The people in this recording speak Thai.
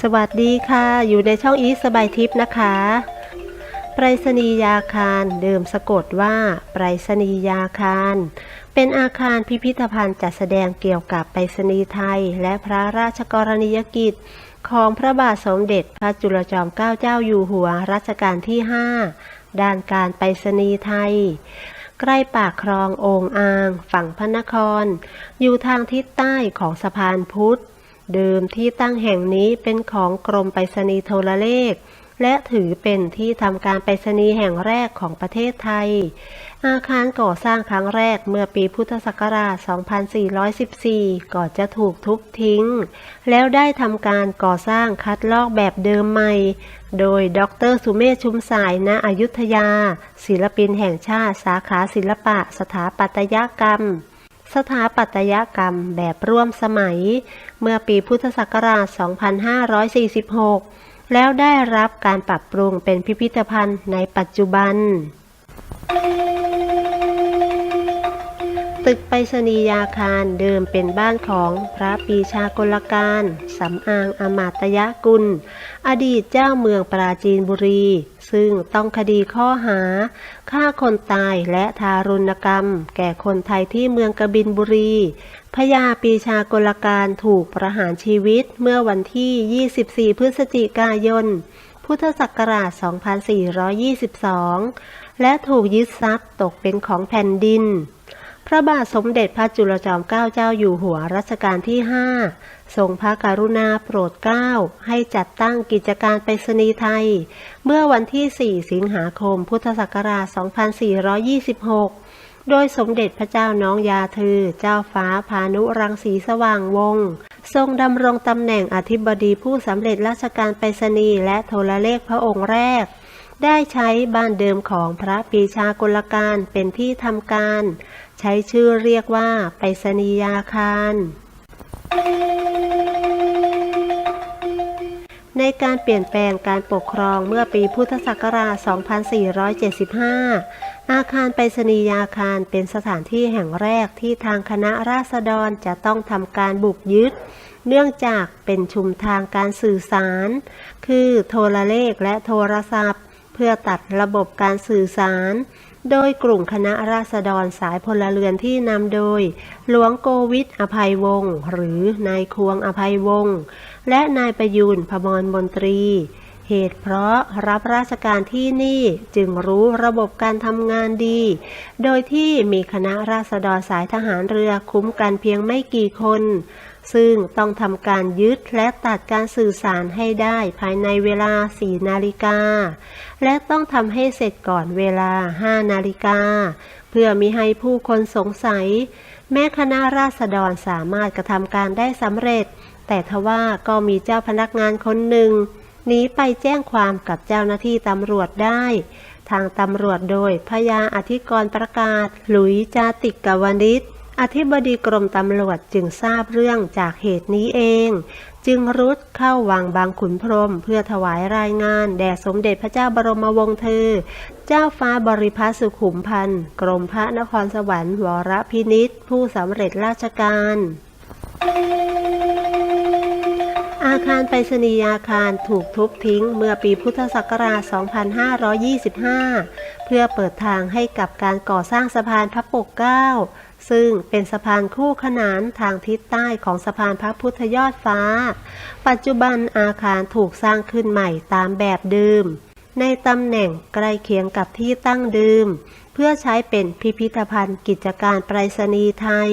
สวัสดีค่ะ อยู่ในช่องอีสสบายทิพย์นะคะไปรษณียาคารเดิมสะกดว่าไปรษณียาคาร เป็นอาคารพิพิธภัณฑ์จัดแสดงเกี่ยวกับไปรษณีย์ไทย และพระราชกรณียกิจ ของพระบาทสมเด็จพระจุลจอมเกล้าเจ้าอยู่หัวรัชกาลที่ 5 ด้านการไปรษณีย์ไทย ใกล้ปากคลองโองอาง ฝั่งพระนคร อยู่ทางทิศใต้ของสะพานพุทธ เดิมที่ตั้งแห่งนี้เป็นของกรมไปรษณีย์โทรเลข และถือเป็นที่ทำการไปรษณีย์แห่งแรกของประเทศไทย อาคารก่อสร้างครั้งแรกเมื่อปีพุทธศักราช 2414 ก่อนจะถูกทุบทิ้ง แล้วได้ทำการก่อสร้างคัดลอกแบบเดิมใหม่ โดยดรสุเมธชุมสายณอยุธยา ศิลปินแห่งชาติสาขาศิลปะสถาปัตยกรรมสถาปัตยกรรมแบบร่วมสมัย เมื่อปีพุทธศักราช 2546 แล้วได้รับการปรับปรุงเป็นพิพิธภัณฑ์ในปัจจุบัน ตึกไปรษณียาคารเดิมเป็นบ้านของพระปีชากลการสำอางอมาตยกุล อดีตเจ้าเมืองปราจีนบุรี ซึ่งต้องคดีข้อหาฆ่าคนตายและทารุณกรรม แก่คนไทยที่เมืองกบินบุรี พญาปีชากลการถูกประหารชีวิตเมื่อวันที่ 24 พฤศจิกายน พุทธศักราช 2422 และถูกยึดทรัพย์ตกเป็นของแผ่นดิน พระบาทสมเด็จพระจุลจอมเกล้าเจ้าอยู่หัวรัชกาลที่ 5 ทรงพระกรุณาโปรดเกล้า ให้จัดตั้งกิจการไปรษณีย์ไทย เมื่อวันที่ 4 สิงหาคม พุทธศักราช 2426 โดยสมเด็จพระเจ้าน้องยาเธอ เจ้าฟ้าพานุรังสีสว่างวงศ์ทรงดำรงตำแหน่งอธิบดีผู้สำเร็จราชการไปรษณีย์และโทรเลขพระองค์แรกได้ใช้บ้านเดิมของพระปีชากลการเป็นที่ทำการ ช้ชื่อเรียกว่าไปรษณียาคารในการเปลี่ยนแปลงการปกครองเมื่อปีพุทธศักราช 2475 อาคารไปรษณียาคารเป็นสถานที่แห่งแรกที่ทางคณะราษฎรจะต้องทำการบุกยึด เนื่องจากเป็นชุมทางการสื่อสาร คือโทรเลขและโทรศัพท์ เพื่อตัดระบบการสื่อสาร โดยกลุ่มคณะราษฎรสายพลเรือนที่นำโดย หลวงโกวิทอภัยวงศ์หรือนายควงอภัยวงศ์และนายประยูนพมรมนตรี เหตุเพราะรับราชการที่นี่จึงรู้ระบบการทำงานดี โดยที่มีคณะราษฎรสายทหารเรือคุ้มกันเพียงไม่กี่คน ซึ่งต้องทำการยึดและตัดการสื่อสารให้ได้ภายในเวลา 4 นาฬิกา และต้องทำให้เสร็จก่อนเวลา 5 นาฬิกา เพื่อมิให้ผู้คนสงสัย แม้คณะราษฎรสามารถกระทำการได้สำเร็จ แต่ทว่าก็มีเจ้าพนักงานคนหนึ่งหนีไปแจ้งความกับเจ้าหน้าที่ตำรวจได้ ทางตำรวจโดยพยาอธิกรประกาศ หลุยจาติกกวนิช อธิบดีกรมตำรวจจึงทราบเรื่องจากเหตุนี้เอง จึงรุดเข้าวังบางขุนพรหมเพื่อถวายรายงาน แด่สมเด็จพระเจ้าบรมวงศ์เธอ เจ้าฟ้าบริพัสุขุมพันธ์กรมพระนครสวรรค์วรพินิษผู้สำเร็จราชการ อาคารไปรษณียาคารถูกทุบทิ้งเมื่อปีพุทธศักราช 2525 เพื่อเปิดทางให้กับการก่อสร้างสะพานพระปกเกล้า ซึ่งเป็นสะพานคู่ขนานทางทิศใต้ของสะพานพระพุทธยอดฟ้า ปัจจุบันอาคารถูกสร้างขึ้นใหม่ตามแบบเดิม ในตำแหน่งใกล้เคียงกับที่ตั้งเดิม เพื่อใช้เป็นพิพิธภัณฑ์กิจการไปรษณีย์ไทย